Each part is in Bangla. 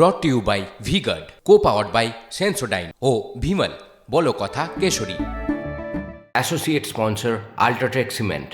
Brought to you by Vguard co powered by Sensodyne ও ভিমল বলো কথা Keshari. Associate sponsor UltraTech cement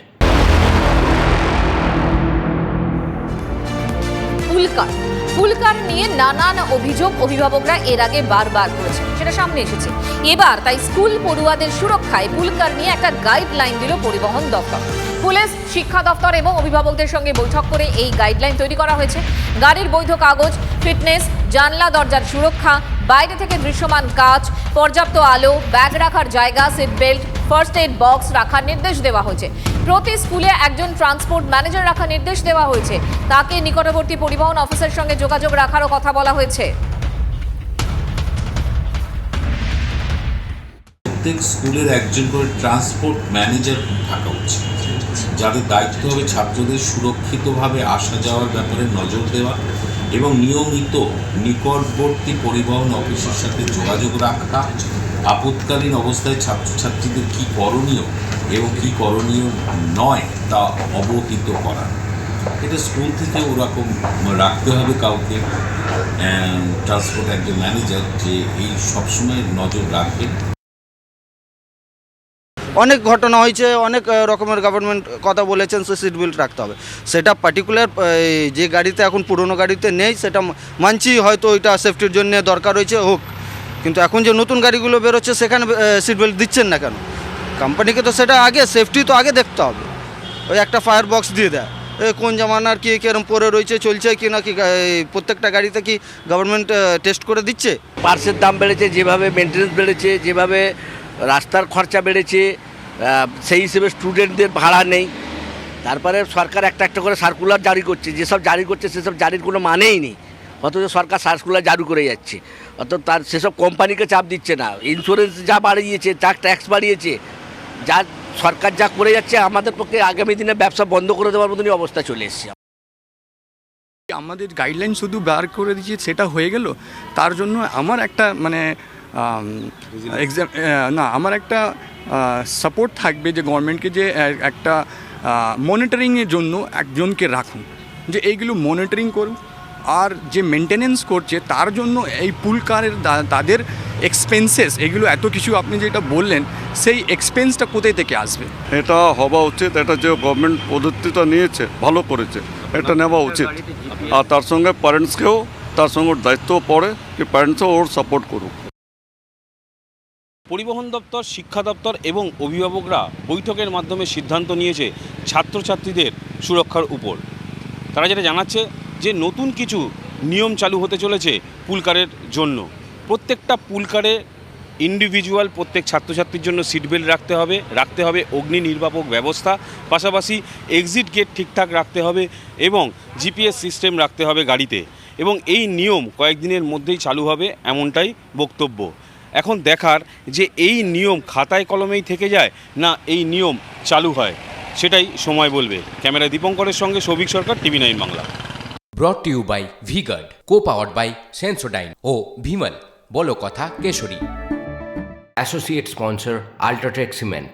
pool car pool car নিয়ে নানান অভিযোগ অভিভাবকরা এর আগে বারবার করেছেন সেটা সামনে এসেছে। এবার তাই স্কুল পড়ুয়াদের সুরক্ষায় পুলকার নিয়ে একটা গাইডলাইন দিল পরিবহন দপ্তর। পুলিশ, শিক্ষা দপ্তর এবং অভিভাবকদের সঙ্গে বৈঠক করে এই গাইডলাইন তৈরি করা হয়েছে। গাড়ির বৈধ কাগজ ফিটনেস জানলা, দরজার সুরক্ষা, বাইরে থেকে দৃশ্যমান কাজ পর্যাপ্ত আলো ব্যাগ রাখার জায়গা seat belt first aid box রাখার নির্দেশ দেওয়া হয়েছে। প্রতি স্কুলে একজন ট্রান্সপোর্ট ম্যানেজার রাখার নির্দেশ দেওয়া হয়েছে। তাকে নিকটবর্তী পরিবহন অফিসের সঙ্গে যোগাযোগ রাখারও কথা বলা হয়েছে। প্রত্যেক স্কুলের একজন করে ট্রান্সপোর্ট ম্যানেজার থাকা উচিত। যাদের দায়িত্ব হবে ছাত্রদের সুরক্ষিতভাবে আসা যাওয়ার ব্যাপারে নজর দেওয়া এবং নিয়মিত নিকটবর্তী পরিবহন অফিসের সাথে যোগাযোগ রাখা, আপৎকালীন অবস্থায় ছাত্রছাত্রীদের কী করণীয় এবং কী করণীয় নয় তা অবহিত করা। এটা স্কুল থেকে ওরকম রাখতে হবে কাউকে ট্রান্সপোর্ট একজন ম্যানেজার যে এই সবসময় নজর রাখবেন অনেক ঘটনা হয়েছে, অনেক রকমের গভর্নমেন্ট কথা বলেছেন, সে সিট বেল্ট রাখতে হবে। সেটা পার্টিকুলার যে গাড়িতে এখন পুরনো গাড়িতে নেই, সেটা মানছি হয়তো ওইটা সেফটির জন্য দরকার হয়েছে, হোক। কিন্তু এখন যে নতুন গাড়িগুলো বেরোচ্ছে, সেখানে সিট বেল্ট দিচ্ছেন না কেন? কোম্পানিকে তো সেটা আগে সেফটি তো আগে দেখতে হবে। ওই একটা ফায়ার বক্স দিয়ে। দেয় কোন জামানার কি কিরম পরে রয়েছে, চলছে কি না, কি প্রত্যেকটা গাড়িতে কি গভর্নমেন্ট টেস্ট করে দিচ্ছে? পার্সের দাম বেড়েছে, যেভাবে মেনটেন্স বেড়েছে, যেভাবে রাস্তার খরচা বেড়েছে সেই হিসেবে স্টুডেন্টদের ভাড়া নেই। তারপরে সরকার একটা একটা করে সার্কুলার জারি করছে। যেসব জারি করছে, সেসব জারির কোনো মানেই নেই। অথচ সরকার সার্কুলার জারি করে যাচ্ছে। অত তার সেসব কোম্পানিকে চাপ দিচ্ছে না। ইন্স্যুরেন্স যা বাড়িয়েছে, যা ট্যাক্স বাড়িয়েছে, যা সরকার যা করে যাচ্ছে, আমাদের পক্ষে আগামী দিনে ব্যবসা বন্ধ করে দেওয়ার মতনই অবস্থা চলে এসছে। আমাদের গাইডলাইন শুধু বার করে দিয়েছি, সেটা হয়ে গেল। তার জন্য আমার একটা মানে না, আমার একটা সাপোর্ট থাকবে যে গভর্নমেন্টকে যে একটা মনিটরিংয়ের জন্য একজনকে রাখুন। যে এইগুলো মনিটরিং করুন, আর যে মেনটেনেন্স করছে, তার জন্য এই পুল কারের তাদের এক্সপেন্সেস এগুলো এত কিছু আপনি যেটা বললেন, সেই এক্সপেন্সটা কোথায় থেকে আসবে? এটা হওয়া উচিত, এটা যে গভর্নমেন্ট পদ্ধতিটা নিয়েছে, ভালো করেছে, এটা নেওয়া উচিত। আর তার সঙ্গে প্যারেন্টসকেও তার সঙ্গে দায়িত্ব পড়ে কি প্যারেন্টসও ওর সাপোর্ট করুক। পরিবহন দপ্তর, শিক্ষা দপ্তর এবং অভিভাবকরা বৈঠকের মাধ্যমে সিদ্ধান্ত নিয়েছে ছাত্রছাত্রীদের সুরক্ষার উপর। তারা যেটা জানাচ্ছে যে নতুন কিছু নিয়ম চালু হতে চলেছে পুলকারের জন্য। প্রত্যেকটা পুলকারে ইন্ডিভিজুয়াল প্রত্যেক ছাত্রছাত্রীর জন্য সিট বেল্ট রাখতে হবে রাখতে হবে অগ্নি নির্বাপক ব্যবস্থা, পাশাপাশি এক্সিট গেট ঠিকঠাক রাখতে হবে এবং জিপিএস সিস্টেম রাখতে হবে গাড়িতে। এবং এই নিয়ম কয়েকদিনের মধ্যেই চালু হবে এমনটাই বক্তব্য। এখন দেখার যে এই নিয়ম খাতায় কলমেই থেকে যায় না এই নিয়ম চালু হয়? সেটাই সময় বলবে। ক্যামেরা দীপঙ্করের সঙ্গে Souvik Sarkar TV nine Bangla. Brought to you by V-Guard co powered by Sensodyne ও ভিমল বলো কথা Keshari. Associate sponsor UltraTech cement